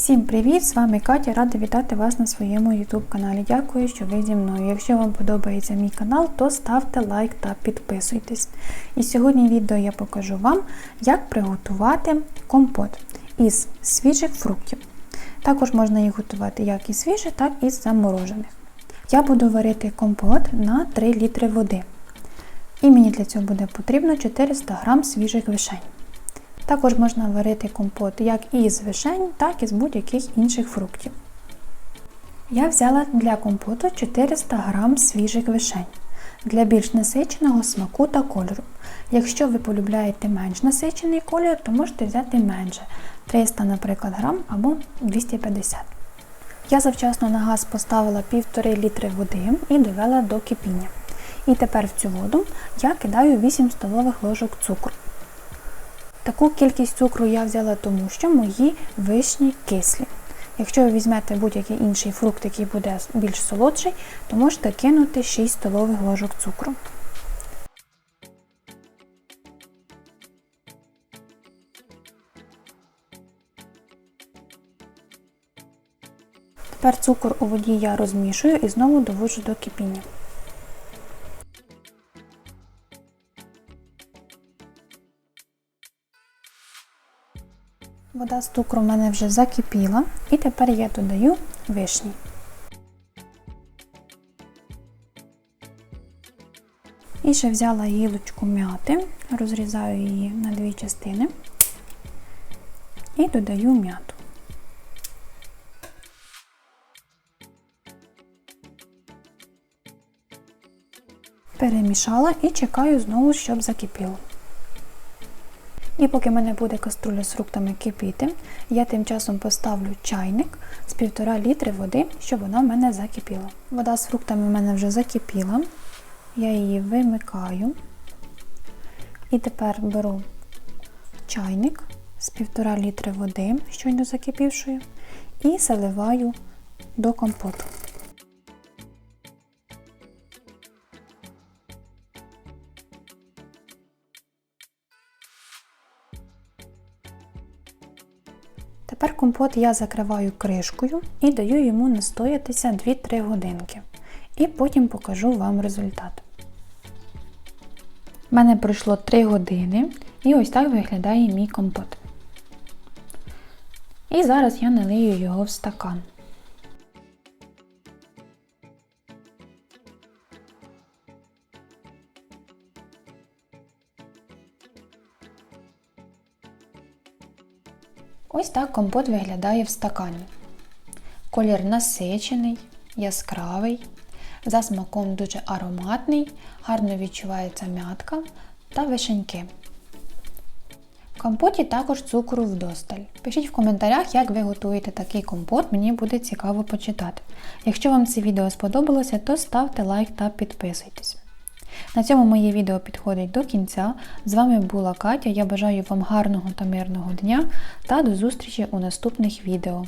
Всім привіт! З вами Катя, рада вітати вас на своєму YouTube каналі. Дякую, що ви зі мною. Якщо вам подобається мій канал, то ставте лайк та підписуйтесь. І сьогодні відео я покажу вам, як приготувати компот із свіжих фруктів. Також можна їх готувати як із свіжих, так і з заморожених. Я буду варити компот на 3 літри води. І мені для цього буде потрібно 400 г свіжих вишень. Також можна варити компот як із вишень, так і з будь-яких інших фруктів. Я взяла для компоту 400 г свіжих вишень для більш насиченого смаку та кольору. Якщо ви полюбляєте менш насичений колір, то можете взяти менше 300, наприклад, грам або 250 Я завчасно на газ поставила 1,5 літри води і довела до кипіння. І тепер в цю воду я кидаю 8 столових ложок цукру. Таку кількість цукру я взяла тому, що мої вишні кислі. Якщо ви візьмете будь-який інший фрукт, який буде більш солодший, то можете кинути 6 столових ложок цукру. Тепер цукор у воді я розмішую і знову доводжу до кипіння. Вода з цукру в мене вже закипіла, і тепер я додаю вишні. І ще взяла гілочку м'яти, розрізаю її на дві частини і додаю м'яту. Перемішала і чекаю знову, щоб закипіло. І поки в мене буде каструля з фруктами кипіти, я тим часом поставлю чайник з 1,5 літри води, щоб вона в мене закипіла. Вода з фруктами в мене вже закипіла, я її вимикаю. І тепер беру чайник з 1,5 літри води, щойно закипівшою, і заливаю до компоту. Тепер компот я закриваю кришкою і даю йому настоятися 2-3 годинки. І потім покажу вам результат. У мене пройшло 3 години, і ось так виглядає мій компот. І зараз я налию його в стакан. Ось так компот виглядає в стакані. Колір насичений, яскравий, за смаком дуже ароматний, гарно відчувається м'ятка та вишеньки. В компоті також цукру вдосталь. Пишіть в коментарях, як ви готуєте такий компот, мені буде цікаво почитати. Якщо вам це відео сподобалося, то ставте лайк та підписуйтесь. На цьому моє відео підходить до кінця. З вами була Катя. Я бажаю вам гарного та мирного дня та до зустрічі у наступних відео.